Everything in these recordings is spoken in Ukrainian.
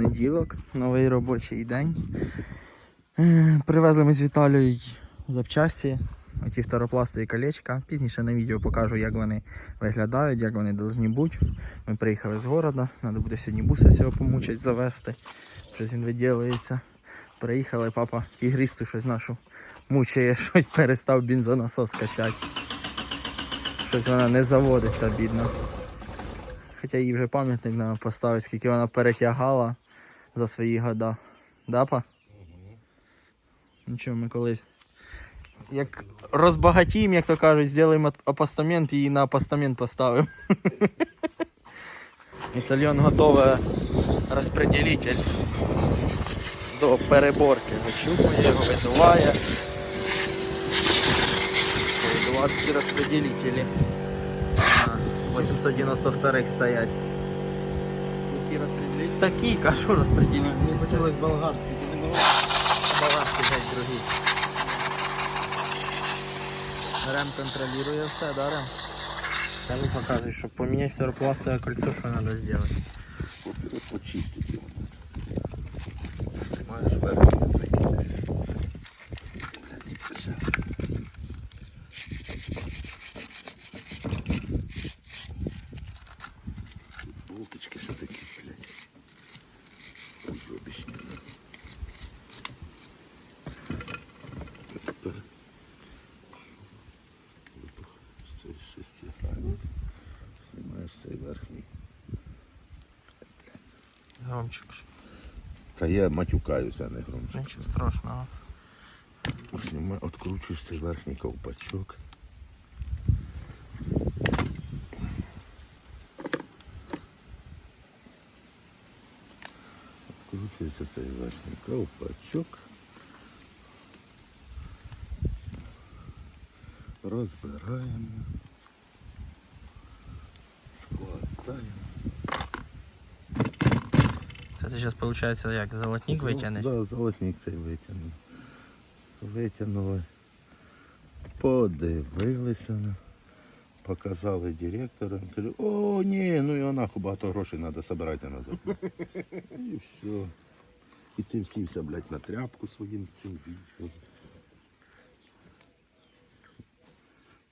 Понеділок, новий робочий день. Е, Привезли ми з Віталією запчасті, оті второпластові колечка. Пізніше на відео покажу, як вони виглядають, як вони повинні бути. Ми приїхали з города, треба буде сьогодні буса цього помучити завести. Щось він виділується. Приїхали, папа тігристу щось нашу мучає, щось перестав бензонасос качати. Щось вона не заводиться, бідно. Хоча їй вже пам'ятник треба поставити, скільки вона перетягала за свої года. Да, па? Нічого, ми колись. Як розбагатіємо, як то кажуть, зробимо апостамент і на апостамент поставимо. Італьон готовий розпределитель до переборки. Вичупує його, видуває. Видувацькі розпределителі. 892 стоять. Які розпределити? Такі, кажу, розпределителі. Мені хотілося болгарські, ти не Баланси геть другі. Рем контролює все, да, Рем? Та ну показуй, щоб поміняти серопластове кольцо, що треба зробити. Почистити його. Маєш верхній цей. Болточки Громчик. Та я матюкаюся, а не громче. Нічого страшного. Сніма, откручуєш цей верхній ковпачок. Откручується цей верхній ковпачок. Розбираємо. Складаємо. Це зараз, виходить, як золотник витягнеш? Так, да, золотник цей витягнув. Витягнули. Подивилися. на- Показали директору. Кажу, о, ні, ну і вона багато грошей треба збирати назад. І все. І ти всівся, блядь, на тряпку своїм цим відео.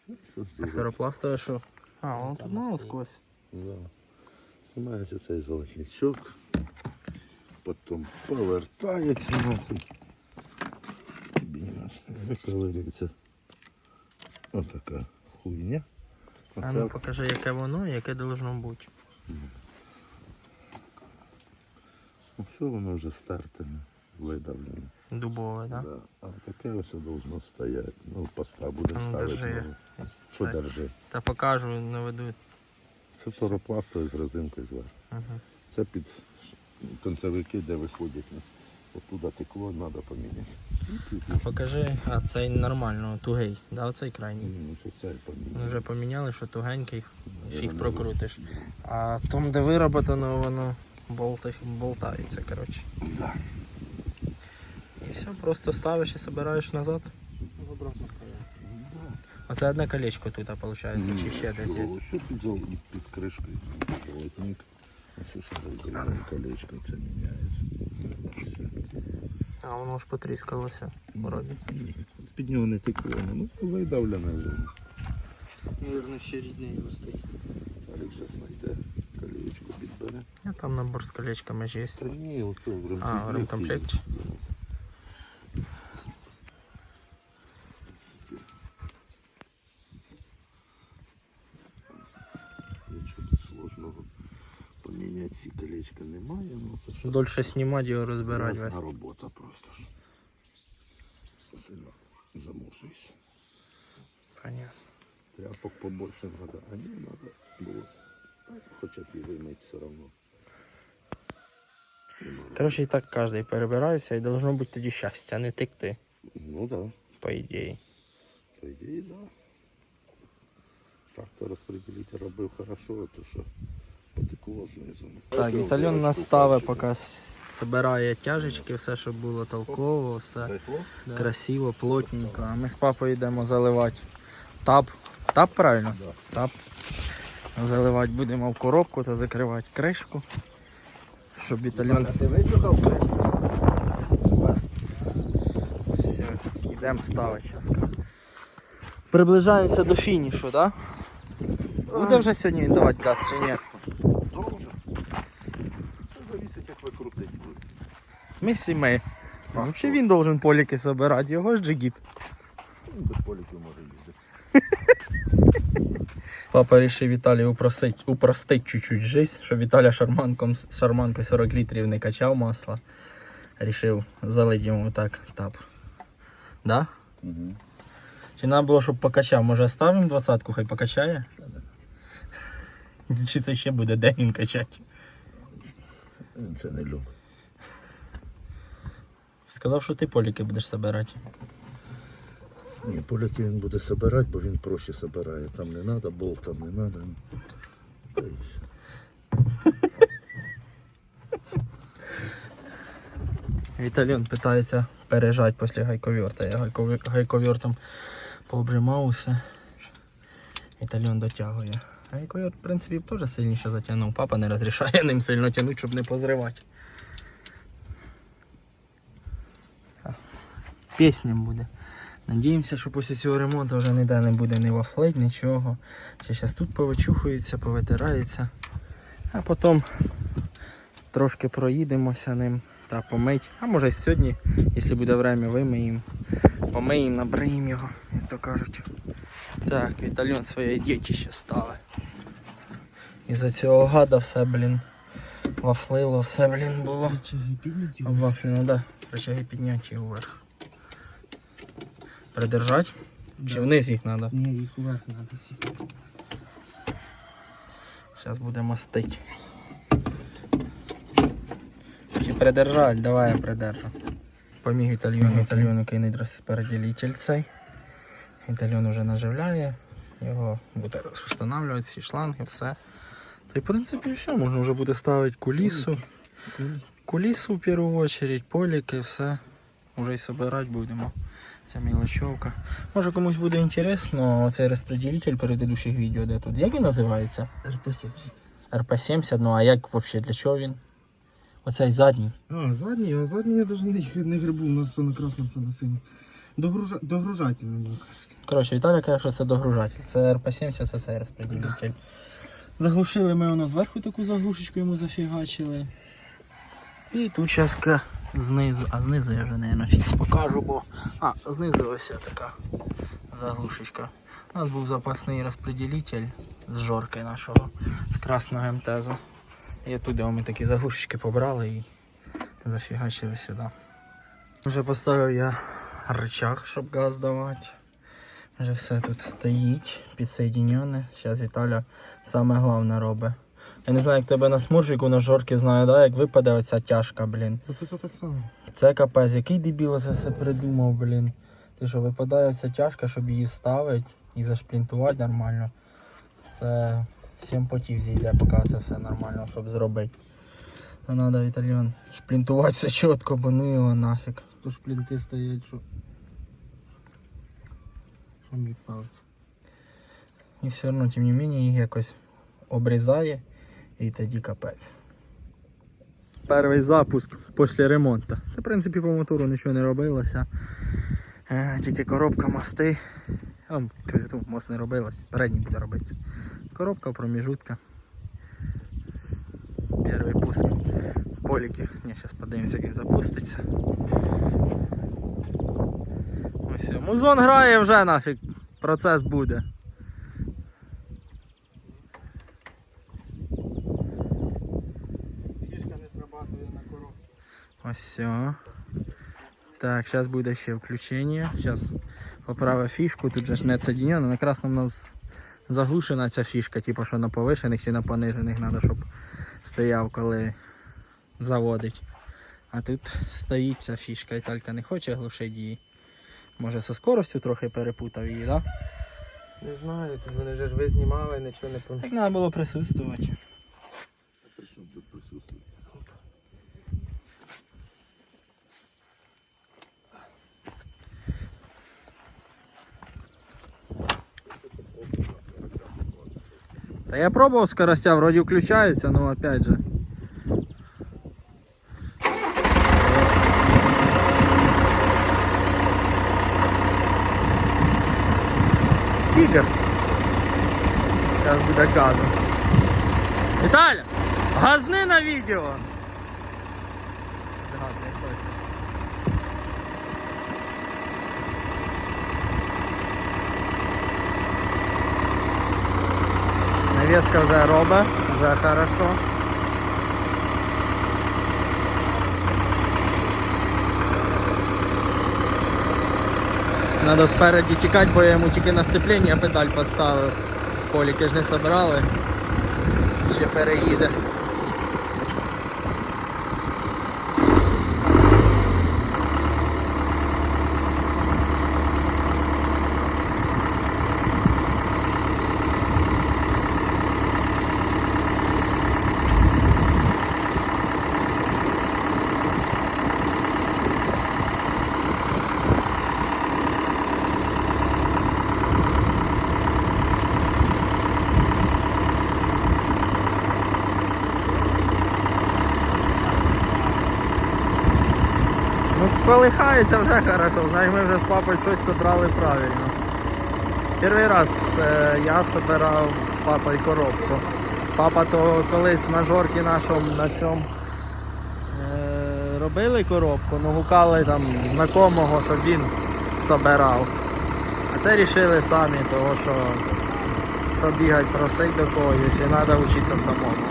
А зробити? серопластове що? А, воно тут мало сквозь. Да. Знімається цей золотничок, потім повертається нахуй. Виковирюється отака хуйня. А ну покажи, яке воно і яке должно бути. ну, все воно вже стартане, видавлене. Дубове, так? Да? Да. А таке ось должно стояти. Ну, поста будемо ну, ставити. держи. Що держи? Та покажу, наведу. Це поропластовий з резинкою зверху. Ага. Це під концевики, де виходять. ну, Оттуда текло, треба поміняти. Покажи, а цей нормально, тугий, да, оцей крайній. Ну, що це Ми поміняти. вже поміняли, що тугенький, фіг Наверно, прокрутиш. А там, де вироботано, воно болти, болтається, коротше. Да. І все, просто ставиш і збираєш назад. Оце одне колечко тут, виходить, чи ще десь є. Що під, зол... під кришкою золотник. Ось що розрізане колечко, це міняється. Все. А воно ж потріскалося. Вроді. Ні, з-під нього не текло, ну видавлене вже. Навірно, ще рідний його стоїть. Олег зараз знайде колечко підбере. А там набор з колечками ж є. Та ні, ото в ремкомплекті. А, в ремкомплекті. Нічого тут сложного поміняти ці колечка немає, ну це що Дольше знімати його розбирати. весь. Робота просто ж. Сильно замурзуюсь. Понятно. Тряпок побольше надо, а не надо было. Так, Хоча б і все равно. Коротше, і так кожен перебирається і должно бути тоді щастя, а не текти, Ну да, по ідеї. по ідеї, да. Так-то розпределитель робив хорошо, а то що знизу. Так, Вітальон нас ставить, поки збирає тяжечки, все, щоб було толково, все красиво, плотненько. А ми з папою йдемо заливати тап. Тап правильно? Тап. Заливати будемо в коробку та закривати кришку. щоб вичухав? Все, йдемо ставити зараз. Приближаємося до фінішу, так? Да? Буде вже сьогодні він давати газ чи ні? Довго. Це зависить, як ви крутить будете. Смысле ми. Взагалі він должен поліки собирати, його ж джигіт. Без поліків може їздити. Папа вирішив Віталій упростить, упростить чуть-чуть жизнь, щоб Віталя шарманком, шарманкою 40 літрів не качав масла. Рішив залити йому так тап. Да? Угу. Чи нам було, щоб покачав? Може ставимо двадцятку, хай покачає? Чи це ще буде де він качати? Це не любить. Сказав, що ти поліки будеш собирати. Ні, поляки він буде собирати, бо він проще собирає. Там не треба, болт там не треба. Та все. Віталіон питається пережати після гайковерта. Я гайковер- гайковертом пообжимав усе. Віталіон дотягує. Гайковерт, в принципі, теж сильніше затягнув. Папа не розрішає ним сильно тягнути, щоб не позривати. Пісня буде. Надіємося, що після цього ремонту вже ніде не буде ні вафлить, нічого. Ще зараз тут повичухується, повитирається. А потім трошки проїдемося ним та помить. А може сьогодні, якщо буде время, вимиємо. Помиємо, набриємо його, як то кажуть. Так, Вітальон своє дітище стали. Із-за цього гада все, блін, вафлило, все, блін, було. Вафліно, да. Рычаги підняті вверх. Придержать? Чи вниз їх треба? Ні, їх вверх треба сіти. Зараз буде мастить. Чи придержать? Давай я придержу. Поміг Італьйону, Італьйону кинуть розподілитель цей. Італьйон вже наживляє. Його буде встановлювати, всі шланги, все. Та й в принципі все, можна вже буде ставити кулісу. Кулісу в першу чергу, поліки, все. Уже й собирати будемо. Ця мілочовка. Може комусь буде інтересно цей розподілитель предыдущих відео, де тут. Як він називається? РП-70. РП-70, ну а як взагалі для чого він? Оцей задній. А, задній, а задній я навіть не, не грибу, у нас все на красному, що на синьому. Догружа... Догружатель нього кажуть. Коротше, Віталій каже, що це догружатель. Це РП-70, це цей розподілитель. Заглушили ми воно зверху таку заглушечку йому зафігачили. І тут частка знизу, а знизу я вже не нафіг покажу, бо. А, знизу ось така заглушечка. У нас був запасний розподілитель з жорки нашого, з красного МТЗа. І туди ми такі заглушечки побрали і зафігачили сюди. Вже поставив я рычаг, щоб газ давати. Вже все тут стоїть, підсоєдінене. Зараз Віталя саме головне робить. Я не знаю, як тебе на смурфіку на жорки знаю, да? як випаде оця тяжка, блін. От це так само. Це капець, який дебіл це все придумав, блін. Ти що, випадає оця тяжка, щоб її вставити і зашплінтувати нормально. Це 7 потів зійде, поки це все нормально, щоб зробити. Та треба Віталіон шплінтувати все чітко, бо ну його нафіг. То ж плінти стоять, що... Що мій палець. І все одно, тим не менше, їх якось обрізає і тоді капець. Перший запуск після ремонту. Та, в принципі, по мотору нічого не робилося. Е, тільки коробка мости. О, мост не робилось, передній буде робитися. Коробка, проміжутка. Перший пуск. Поліки. Ні, зараз подивимося, як він запуститься. Ось. Музон грає вже нафіг. Процес буде. Фішка не срабатує на коробці. Ось все. Так, зараз буде ще включення. Зараз поправив фішку, тут же ж не соединено. На красному у нас заглушена ця фішка, типу що на повишених чи на понижених треба, щоб стояв, коли заводить. А тут стоїть ця фішка, і тільки не хоче глушити її. Може зі скоростю трохи перепутав її, так? Да? Не знаю, тут вони вже ж ви знімали, нічого не пам'ятаю. Так треба було присутствувати. Я пробував скоростя, вроде включається, но опять же. Тигр. Сейчас буде казан. Віталя, газны на видео! Навеска вже робить, вже хорошо. Надо спереді тікати, бо я йому тільки на сцеплення педаль поставив. Поліки ж не собрали. Ще переїде. Ну, колихається вже хорошо, знаєш, ми вже з папою щось зібрали правильно. Перший раз е, я збирав з папою коробку. Папа то колись на жоркі нашому на цьому е, робили коробку, ну гукали там знакомого, щоб він збирав. А це рішили самі, того що щоб бігати просить до когось і треба вчитися самому.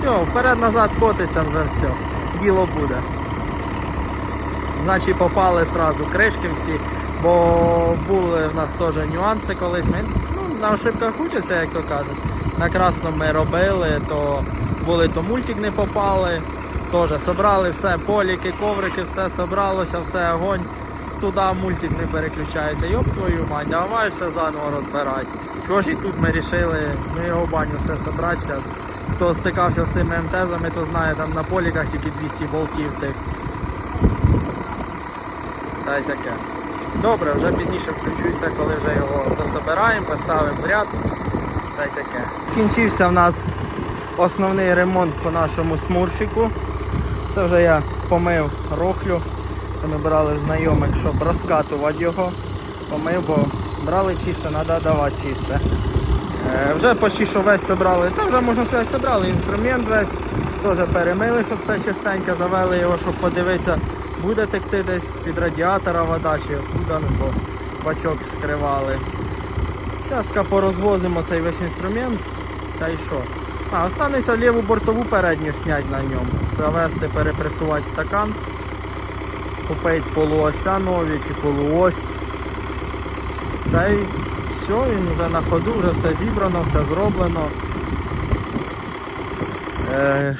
Все, вперед-назад котиться вже все. Діло буде. Значить попали сразу кришки всі, бо були в нас теж нюанси колись. Ми ну, на ошибках учаться, як то кажуть. На красному ми робили, то були, то мультик не попали. Теж собрали все, поліки, коврики, все собралося, все огонь. Туди мультик не переключається. Йоп твою мать, давай все заново розбирати. Що ж і тут ми вирішили, ну його баню все собрати зараз. Хто стикався з цими МТЗами, то знає, там на поліках тільки 200 болтів тих. Та й таке. Добре, вже пізніше включуся, коли вже його дособираємо, поставимо в ряд. Та й таке. Кінчився в нас основний ремонт по нашому смурфіку. Це вже я помив рохлю. Це ми брали знайомих, щоб розкатувати його. Помив, бо брали чисте, треба давати чисте. Е, Вже почти що весь собрали, та вже можна сказати, собрали інструмент весь, теж перемили, щоб все чистенько, завели його, щоб подивитися, буде текти десь з-під радіатора вода чи ну, бо бачок скривали. Зараз порозвозимо цей весь інструмент та й що. А, останеться ліву бортову передню зняти на ньому, завести, перепресувати стакан, купити полуося нові чи полуось. Та й все, він вже на ходу, вже все зібрано, все зроблено. Е,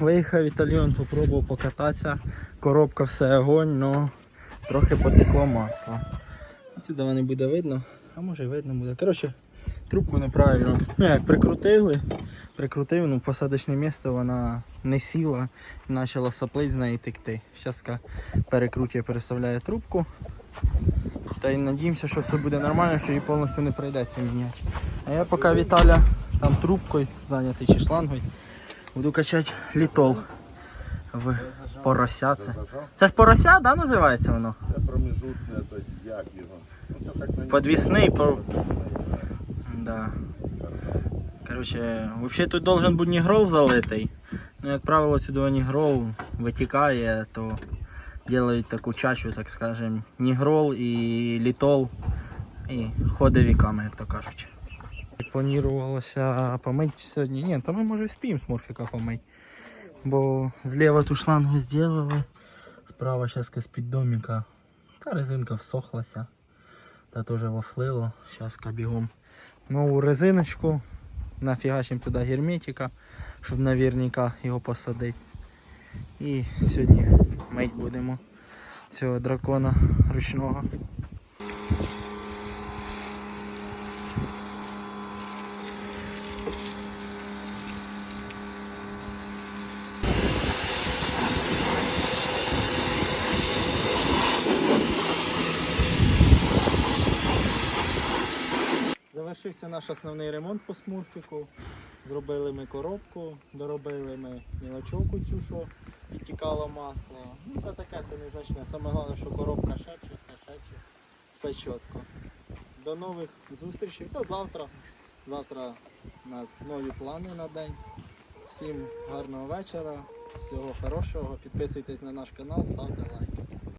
виїхав Італіон, попробував покататися. Коробка все огонь, але трохи потекло масло. Отсюди не буде видно, а може видно буде. Коротше, трубку неправильно. Ну як прикрутили, прикрутив, ну посадочне місце вона не сіла і почала соплить з неї текти. Зараз перекручує, переставляє трубку. Та й надіємося, що все буде нормально, що її повністю не прийдеться міняти. А я поки Віталя там трубкою зайнятий чи шлангою, буду качати літол в порося. Це, це ж порося, да, називається воно? Це промежутне, то як його. Ну, Подвісний по. Да. Короче, взагалі тут должен бути нігрол залитий. Ну, як правило, сюди нігрол витікає, то делають таку чачу, так скажем, нігрол і літол. І ходить віками, як то кажуть. Планувалося помити сьогодні. Ні, то ми може вспіємо з морфіка помити. Бо зліва ту шлангу зробили, справа зараз з-під домика. Та резинка всохлася. Та теж вафлило. Зараз бігом нову резиночку. Нафігачимо туди герметика, щоб наверняка його посадити. І сьогодні мить будемо цього дракона ручного. Завершився наш основний ремонт по смурфіку. Зробили ми коробку, доробили ми мілочовку цю, що відтікало масло. Ну це таке, це незначне. Саме головне, що коробка шепче, все шепче. все чітко. До нових зустрічей. До завтра. Завтра у нас нові плани на день. Всім гарного вечора, всього хорошого. Підписуйтесь на наш канал, ставте лайк.